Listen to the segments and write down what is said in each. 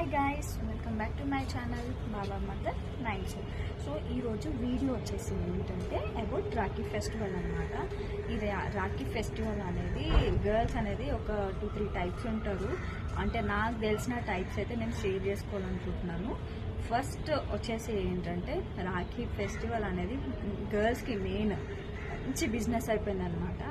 Hi guys welcome back to my channel Baba mother nine so so ఈరోజు video వచ్చేసి ఏంటంటే about Rakhi festival అనమాట ఇది రాఖీ ఫెస్టివల్ అనేది గర్ల్స్ అనేది ఒక టూ త్రీ టైప్స్ ఉంటారు. అంటే నాకు తెలిసిన టైప్స్ అయితే నేను షేర్ చేసుకోవాలనుకుంటున్నాను. ఫస్ట్ వచ్చేసి ఏంటంటే రాఖీ ఫెస్టివల్ అనేది గర్ల్స్కి మెయిన్ మంచి బిజినెస్ అయిపోయింది అనమాట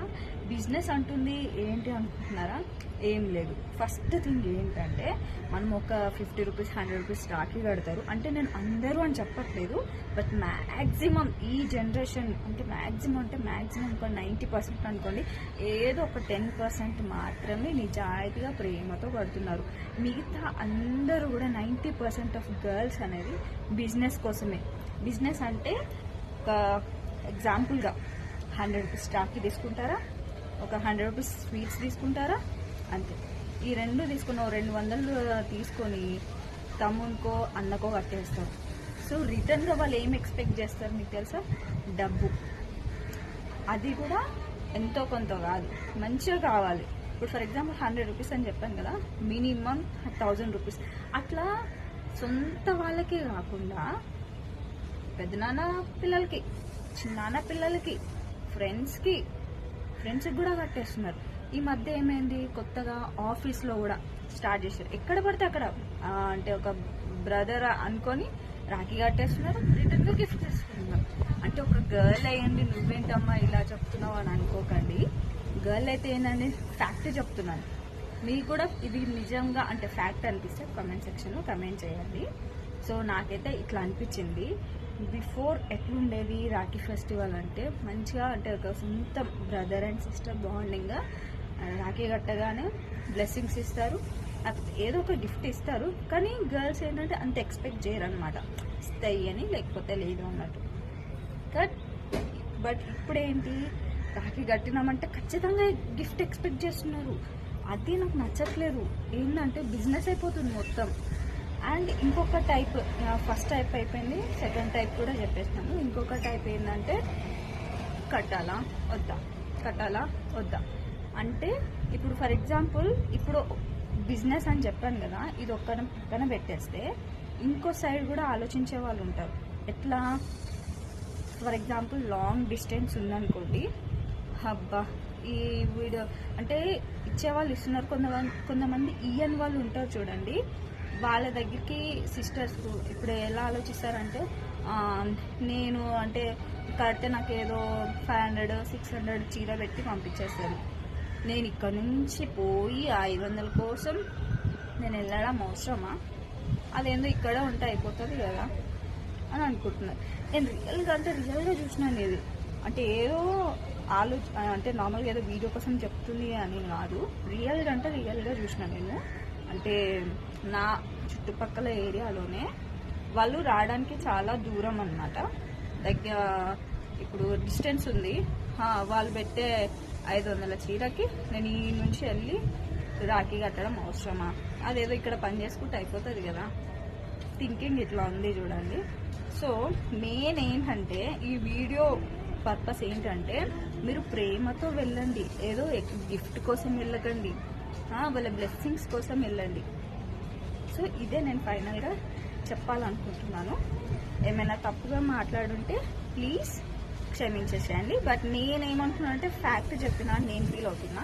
బిజినెస్ అంటుంది ఏంటి అనుకుంటున్నారా? ఏం లేదు. ఫస్ట్ థింగ్ ఏంటంటే మనం ఒక fifty rupees hundred rupees rakhi కడతారు. అంటే నేను అందరూ అని చెప్పట్లేదు బట్ మ్యాక్సిమం ఈ జనరేషన్ అంటే మ్యాక్సిమం అంటే మ్యాక్సిమం ఒక నైంటీ పర్సెంట్ అనుకోండి ఏదో ఒక టెన్ పర్సెంట్ మాత్రమే నిజాయితీగా ప్రేమతో కడుతున్నారు. మిగతా అందరూ కూడా నైంటీ పర్సెంట్ ఆఫ్ గర్ల్స్ అనేది బిజినెస్ కోసమే. బిజినెస్ అంటే ఒక ఎగ్జాంపుల్గా హండ్రెడ్ రూపీస్ స్టాక్కి తీసుకుంటారా? ఒక హండ్రెడ్ రూపీస్ స్వీట్స్ తీసుకుంటారా? అంతే. ఈ రెండు తీసుకున్న రెండు వందలు తీసుకొని తమ్మునికో అన్నకో కట్టేస్తారు సో రిటర్న్గా వాళ్ళు ఏం ఎక్స్పెక్ట్ చేస్తారు మీకు తెలుసా? డబ్బు. అది కూడా ఎంతో కొంత కాదు. మంచిగా కావాలి. ఇప్పుడు ఫర్ ఎగ్జాంపుల్ హండ్రెడ్ రూపీస్ అని చెప్పాను కదా మినిమం థౌజండ్ రూపీస్ అట్లా సొంత వాళ్ళకే కాకుండా పెద్దనాన్న పిల్లలకి చిన్నాన్న పిల్లలకి ఫ్రెండ్స్కి ఫ్రెండ్స్కి కూడా కట్టేస్తున్నారు. ఈ మధ్య ఏమైంది? కొత్తగా ఆఫీస్లో కూడా స్టార్ట్ చేశారు. ఎక్కడ పడితే అక్కడ. అంటే ఒక బ్రదర్ అనుకొని రాఖీ కట్టేస్తున్నారు రిటర్న్గా గిఫ్ట్ ఇస్తున్నారు అంటే ఒక గర్ల్ అయ్యండి నువ్వేంటమ్మా ఇలా చెప్తున్నావు అని అనుకోకండి. గర్ల్ అయితే ఏంటండి ఫ్యాక్ట్ చెప్తున్నాను. మీకు కూడా ఇది నిజంగా అంటే ఫ్యాక్ట్ అనిపిస్తే కమెంట్ సెక్షన్లో కమెంట్ చేయండి. సో నాకైతే ఇట్లా అనిపించింది. బిఫోర్ ఎట్లుండేది రాఖీ ఫెస్టివల్ అంటే మంచిగా అంటే ఒక సొంత బ్రదర్ అండ్ సిస్టర్ బాండింగ్గా రాఖీ కట్టగానే బ్లెస్సింగ్స్ ఇస్తారు. ఏదో ఒక గిఫ్ట్ ఇస్తారు. కానీ గర్ల్స్ ఏంటంటే అంత ఎక్స్పెక్ట్ చేయరు అనమాట ఇస్తాయి అని లేకపోతే లేదు అన్నట్టు. బట్ బట్ ఇప్పుడేంటి? రాఖీ కట్టినామంటే ఖచ్చితంగా గిఫ్ట్ ఎక్స్పెక్ట్ చేస్తున్నారు. అది నాకు నచ్చట్లేదు. ఏంటంటే బిజినెస్ అయిపోతుంది మొత్తం. అండ్ ఇంకొక టైప్ ఫస్ట్ టైప్ అయిపోయింది సెకండ్ టైప్ కూడా చెప్పేస్తాను. ఇంకొక టైప్ ఏంటంటే కట్టాలా వద్దా? కట్టాలా వద్దా? అంటే ఇప్పుడు ఫర్ ఎగ్జాంపుల్ ఇప్పుడు బిజినెస్ అని చెప్పాను కదా ఇది ఒక్క పక్కన పెట్టేస్తే ఇంకో సైడ్ కూడా ఆలోచించే వాళ్ళు ఉంటారు. ఎట్లా? ఫర్ ఎగ్జాంపుల్ లాంగ్ డిస్టెన్స్ ఉందనుకోండి హబ్బా ఈ వీడియో అంటే ఇచ్చేవాళ్ళు ఇస్తున్నారు కొంతమంది కొంతమంది ఇయ్యని వాళ్ళు ఉంటారు చూడండి. వాళ్ళ దగ్గరికి సిస్టర్స్ ఇప్పుడు ఎలా ఆలోచిస్తారంటే నేను అంటే కడితే నాకు ఏదో ఫైవ్ హండ్రెడ్ సిక్స్ హండ్రెడ్ చీర పెట్టి పంపించేస్తారు. నేను ఇక్కడ నుంచి పోయి ఐదు వందల కోసం నేను వెళ్ళడం అవసరమా? అదేందో ఇక్కడ ఉంటే అయిపోతుంది కదా అని అనుకుంటున్నారు. నేను రియల్గా అంటే రియల్గా చూసినాను ఇది అంటే ఏదో ఆలోచ అంటే నార్మల్గా ఏదో వీడియో కోసం చెప్తుంది అని కాదు. రియల్గా అంటే రియల్గా చూసిన నేను. అంటే నా చుట్టుపక్కల ఏరియాలోనే వాళ్ళు రావడానికి చాలా దూరం అన్నమాట. దగ్గర ఇప్పుడు డిస్టెన్స్ ఉంది. వాళ్ళు పెట్టే ఐదు వందల చీరకి నేను ఈ నుంచి వెళ్ళి రాఖీ కట్టడం అవసరమా? అదేదో ఇక్కడ పని చేసుకుంటే అయిపోతుంది కదా. థింకింగ్ ఇట్లా ఉంది చూడండి. సో మెయిన్ ఏంటంటే ఈ వీడియో పర్పస్ ఏంటంటే మీరు ప్రేమతో వెళ్ళండి. ఏదో గిఫ్ట్ కోసం వెళ్ళకండి. వాళ్ళ బ్లెస్సింగ్స్ కోసం వెళ్ళండి. సో ఇదే నేను ఫైనల్గా చెప్పాలనుకుంటున్నాను. ఏమైనా తప్పుగా మాట్లాడుంటే ప్లీజ్ క్షమించేసేయండి. బట్ నేనేమంటున్నా అంటే ఫ్యాక్ట్ చెప్పినా నేను ఫీల్ అవుతున్నా.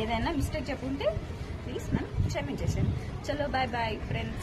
ఏదైనా మిస్టేక్ చెప్పుంటే ప్లీజ్ నన్ను క్షమించేసేయండి. చలో బాయ్ బాయ్ ఫ్రెండ్స్